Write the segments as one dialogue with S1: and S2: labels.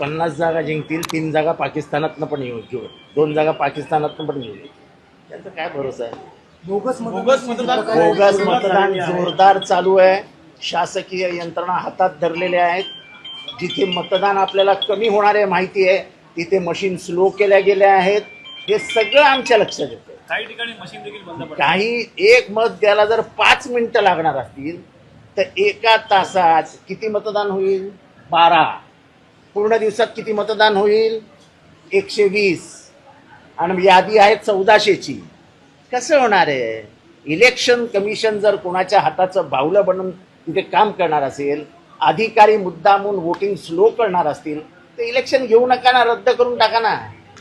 S1: पन्नास जागा जिंकतील तीन जागा पाकिस्तानातनं पण येऊ घेऊ. दोन जागा पाकिस्तानातनं पण घेऊ त्यांचा काय भरोसा आहे?
S2: बोगस
S3: बोगस मतदान
S1: बोगस मतदान जोरदार चालू आहे. शासकीय यंत्रणा हातात धरलेल्या आहेत. जिथे मतदान आपल्याला कमी होणार आहे माहिती आहे तिथे मशीन स्लो केल्या गेल्या आहेत. हे सगळं आमच्या लक्षात येतं
S3: काही ठिकाणी मशीन देखील बंद पडली
S1: काही एक मत द्यायला जर पाच मिनिटं लागणार असतील तर एका तासात किती मतदान होईल? बारा. पूर्ण दिवसात किती मतदान होईल? एकशे वीस. आणि यादी आहे चौदाशेची. कसं होणार आहे? इलेक्शन कमिशन जर कोणाच्या हाताचं बावलं बनून तिथे काम करणार असेल अधिकारी मुद्दामून वोटिंग स्लो करणार असतील तर इलेक्शन घेऊ नका ना रद्द करून टाका ना.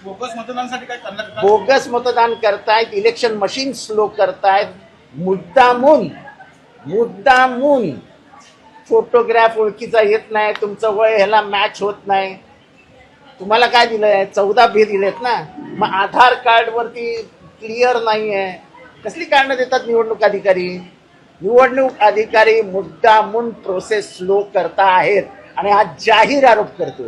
S3: बोगस मतदानासाठी काय?
S1: बोगस मतदान करतायत इलेक्शन मशीन स्लो करतायत मुद्दामून मुद्दामून फोटोग्राफ ओळखीचा येत नाही तुमचं वय ह्याला मॅच होत नाही. तुम्हाला काय दिलंय? चौदा बी दिलेत ना? मग आधार कार्ड वरती क्लिअर नाही आहे कसली कारणं देतात निवडणूक अधिकारी? निवडणूक अधिकारी मुद्दामून प्रोसेस स्लो करता आहेत आणि हा जाहीर आरोप करतोय.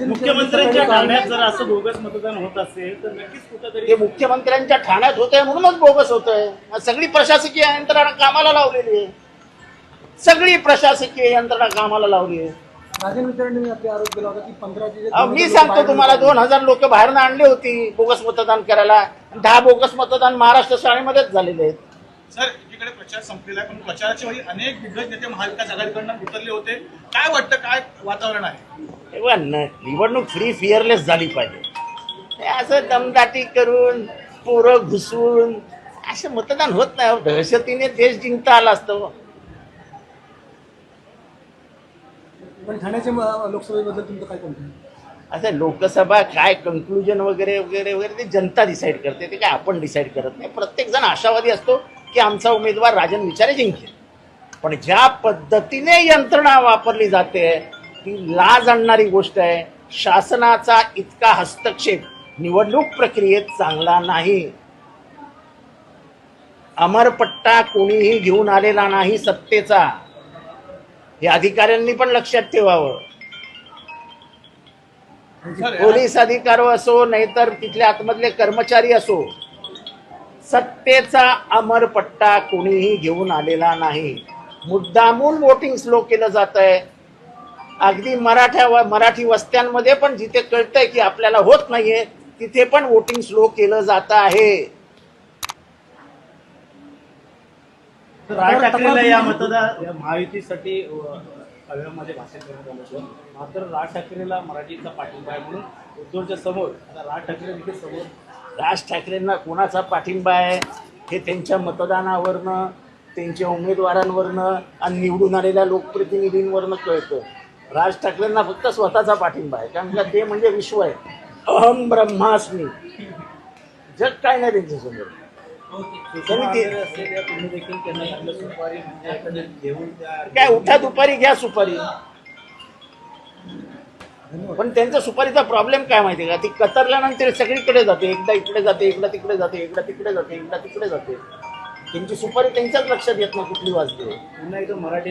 S3: मुख्यमंत्र्यांच्या ठाण्यात जर असं बोगस मतदान होत असेल तर नक्कीच कुठंतरी
S1: ते मुख्यमंत्र्यांच्या ठाण्यात होत आहे म्हणूनच बोगस होत आहे सगळी प्रशासकीय यंत्रणा कामाला लावलेली आहे. सगळी प्रशासकीय यंत्रणा कामाला लावली आहे. मी सांगतो
S2: बाहेर
S1: तुम्हाला. दोन हजार लोक बाहेरनं आणली होती बोगस मतदान करायला. दहा बोगस मतदान महाराष्ट्र शाळेमध्येच झालेले आहेत.
S3: सर एकीकडे प्रचार संपलेला आहे पण प्रचाराच्या वेळी अनेक दिग्गज नेते महाविकास आघाडीकडनं उतरले होते. काय वाटतं काय वातावरण आहे?
S1: तेव्हा निवडणूक फ्री फिअरलेस झाली पाहिजे. हे असं दमदाटी करून पोरं घुसून असं मतदान होत नाही. अहो. दहशतीने देश जिंकता आला असतो.
S2: पण ठाण्याच्या लोकसभेबद्दल तुमचं काय म्हणणं
S1: असं लोकसभा काय कन्क्लुजन वगैरे वगैरे वगैरे ते जनता डिसाईड करते. ते काय आपण डिसाईड करत नाही. प्रत्येक जण आशावादी असतो की आमचा उमेदवार राजन विचारे जिंकेल. पण ज्या पद्धतीने यंत्रणा वापरली जाते ती लाज आणणारी गोष्ट आहे. शासनाचा इतका हस्तक्षेप निवडणूक प्रक्रियेत चांगला नाही. अमरपट्टा कोणीही घेऊन आलेला नाही सत्तेचा. हे अधिकाऱ्यांनी पण लक्षात ठेवावं. पोलीस अधिकारी असो नाहीतर तिथल्या आतमधले कर्मचारी असो सत्तेचा अमरपट्टा कोणीही घेऊन आलेला नाही. मुद्दामून वोटिंग स्लो केलं जात आहे अगदी मराठ्या व- मराठी वस्त्यांमध्ये पण जिथे कळतंय की आपल्याला होत नाहीये तिथे पण वोटिंग स्लो केलं जात आहे.
S4: राज ठाकरेला या मतदार या महायुतीसाठी अवयवामध्ये भाषण करण्यात आलं होतं मात्र राज ठाकरेला मराठीचा पाठिंबा आहे म्हणून उद्धवच्या समोर आता राज ठाकरे देखील समोर.
S1: राज ठाकरेंना कोणाचा पाठिंबा आहे? हे त्यांच्या मतदानावरनं त्यांच्या उमेदवारांवरनं आणि निवडून आलेल्या लोकप्रतिनिधींवरनं कळतं. राज ठाकरेंना फक्त स्वतःचा पाठिंबा आहे. कारण का ते म्हणजे विश्व आहे. अहम ब्रह्मास्मी. जग काय नाही त्यांच्यासमोर.
S4: म्हणजे
S1: काय उठा दुपारी घ्या सुपारी. पण त्यांचा सुपारीचा प्रॉब्लेम काय माहिती का? ती कतरल्यानंतर सगळीकडे जाते. एकदा इकडे जाते एकदा तिकडे जाते एकदा तिकडे जाते एकदा तिकडे जाते. त्यांची सुपारी त्यांच्याच लक्षात येत नाही कुठली वाजते.
S4: पुन्हा एकदा मराठी